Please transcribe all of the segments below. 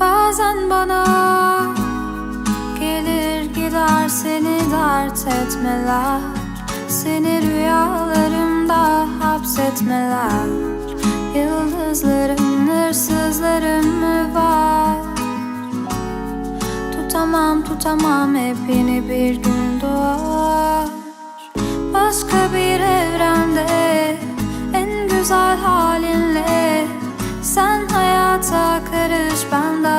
Bazen bana gelir gider seni dert etmeler. Seni rüyalarımda hapsetmeler. Yıldızlarım, hırsızlarım mı var? Tutamam tutamam hepini bir gün doğar. Başka bir evrende en güzel halinle. Sen hayata karış ben de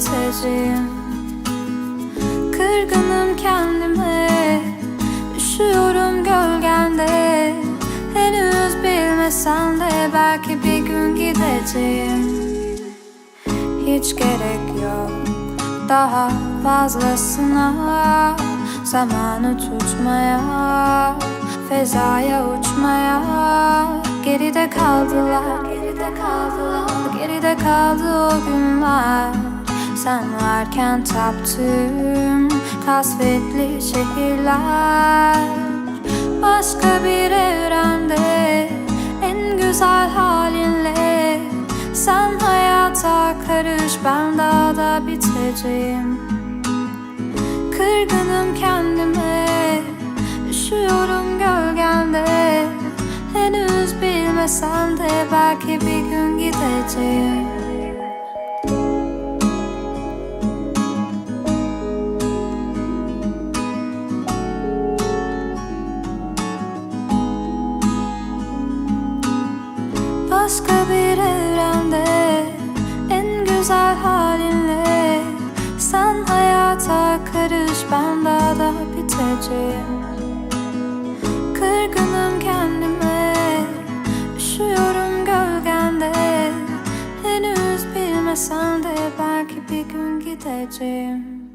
biteceğim Kırgınım kendime Üşüyorum gölgende. Henüz bilmesen de belki bir gün gideceğim. Hiç gerek yok daha fazlasına. Zamanı tutmaya Fezaya uçmaya. Geride kaldılar Geride kaldılar Geride kaldı o günler Sen varken taptım Kasvetli şehirler. Başka bir evrende En güzel halinle Sen hayata karış Ben daha da biteceğim. Kırgınım kendime Üşüyorum gölgende. Henüz bilmesen de belki bir gün gideceğim Başka bir evrende En güzel halinle. Sen hayata karış Ben daha da biteceğim. Kırgınım kendime Üşüyorum gölgende. Henüz bilmesen de Belki bir gün gideceğim